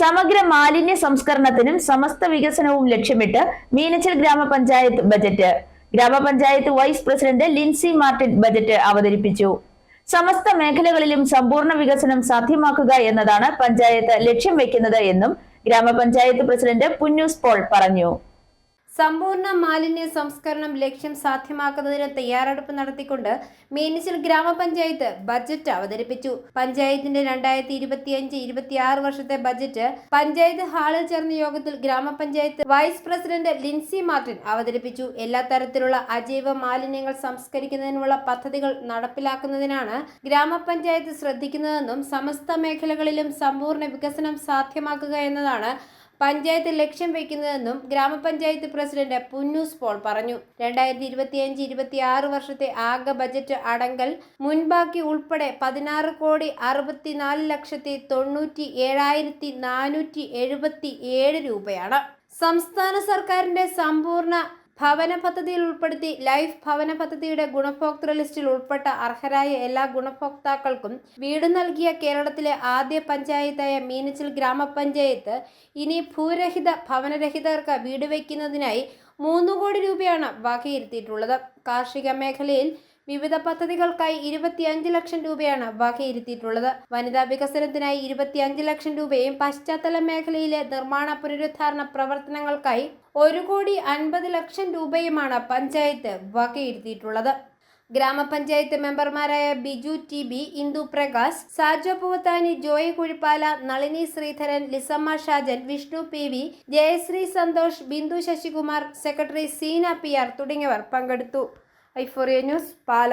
സമഗ്ര മാലിന്യ സംസ്കരണത്തിനും സമസ്ത വികസനവും ലക്ഷ്യമിട്ട് മീനച്ചൽ ഗ്രാമപഞ്ചായത്ത് ബജറ്റ്. ഗ്രാമപഞ്ചായത്ത് vice president Lincy Martin budget അവതരിപ്പിച്ചു. സമസ്ത മേഖലകളിലും സമ്പൂർണ വികസനം സാധ്യമാക്കുക എന്നതാണ് പഞ്ചായത്ത് ലക്ഷ്യം വെക്കുന്നത് എന്നും ഗ്രാമപഞ്ചായത്ത് പ്രസിഡന്റ് പുന്നൂസ് പോൾ പറഞ്ഞു. സമ്പൂർണ മാലിന്യ സംസ്കരണം ലക്ഷ്യം സാധ്യമാക്കുന്നതിന് തയ്യാറെടുപ്പ് നടത്തിക്കൊണ്ട് മേനിച്ചിൽ ഗ്രാമപഞ്ചായത്ത് ബജറ്റ് അവതരിപ്പിച്ചു. പഞ്ചായത്തിന്റെ രണ്ടായിരത്തി ഇരുപത്തിയഞ്ച് ഇരുപത്തിയാറ് വർഷത്തെ ബജറ്റ് പഞ്ചായത്ത് ഹാളിൽ ചേർന്ന യോഗത്തിൽ ഗ്രാമപഞ്ചായത്ത് വൈസ് പ്രസിഡന്റ് ലിൻസി മാർട്ടിൻ അവതരിപ്പിച്ചു. എല്ലാ തരത്തിലുള്ള അജൈവ മാലിന്യങ്ങൾ സംസ്കരിക്കുന്നതിനുള്ള പദ്ധതികൾ നടപ്പിലാക്കുന്നതിനാണ് ഗ്രാമപഞ്ചായത്ത് ശ്രദ്ധിക്കുന്നതെന്നും സമസ്ത മേഖലകളിലും സമ്പൂർണ വികസനം സാധ്യമാക്കുക എന്നതാണ് പഞ്ചായത്ത് ലക്ഷ്യം വയ്ക്കുന്നതെന്നും ഗ്രാമപഞ്ചായത്ത് പ്രസിഡന്റ് പുന്നൂസ് പോൾ പറഞ്ഞു. രണ്ടായിരത്തി ഇരുപത്തിയഞ്ച് ഇരുപത്തിയാറ് വർഷത്തെ ആകെ ബജറ്റ് അടങ്കൽ മുൻബാക്കി ഉൾപ്പെടെ പതിനാറ് കോടി അറുപത്തിനാല് ലക്ഷത്തി തൊണ്ണൂറ്റി ഏഴായിരത്തി നാനൂറ്റി എഴുപത്തി ഏഴ് രൂപയാണ്. സംസ്ഥാന സർക്കാരിന്റെ സമ്പൂർണ ഭവന പദ്ധതിയിൽ ഉൾപ്പെടുത്തി ലൈഫ് ഭവന പദ്ധതിയുടെ ഗുണഭോക്തൃ ലിസ്റ്റിൽ ഉൾപ്പെട്ട അർഹരായ എല്ലാ ഗുണഭോക്താക്കൾക്കും വീട് നൽകിയ കേരളത്തിലെ ആദ്യ പഞ്ചായത്തായ മീനച്ചിൽ ഗ്രാമപഞ്ചായത്ത് ഇനി ഭൂരഹിത ഭവനരഹിതർക്ക് വീട് വയ്ക്കുന്നതിനായി മൂന്ന് കോടി രൂപയാണ് വകയിരുത്തിയിട്ടുള്ളത്. കാർഷിക മേഖലയിൽ വിവിധ പദ്ധതികൾക്കായി ഇരുപത്തിയഞ്ച് ലക്ഷം രൂപയാണ് വകയിരുത്തിയിട്ടുള്ളത്. വനിതാ വികസനത്തിനായി ഇരുപത്തിയഞ്ച് ലക്ഷം രൂപയും പശ്ചാത്തല മേഖലയിലെ നിർമ്മാണ പുനരുദ്ധാരണ പ്രവർത്തനങ്ങൾക്കായി ഒരു കോടി അൻപത് ലക്ഷം രൂപയുമാണ് പഞ്ചായത്ത് വകയിരുത്തിയിട്ടുള്ളത്. ഗ്രാമപഞ്ചായത്ത് മെമ്പർമാരായ Biju T B Indu Prakash Sajo Poovathani Joy Kuzhippala Nalini Sreedharan Lisamma Shajan Vishnu P V Jayasree Santhosh Bindu Sasikumar secretary Seena P R തുടങ്ങിയവർ പങ്കെടുത്തു. ഐഫോറിയ ന്യൂസ് പാല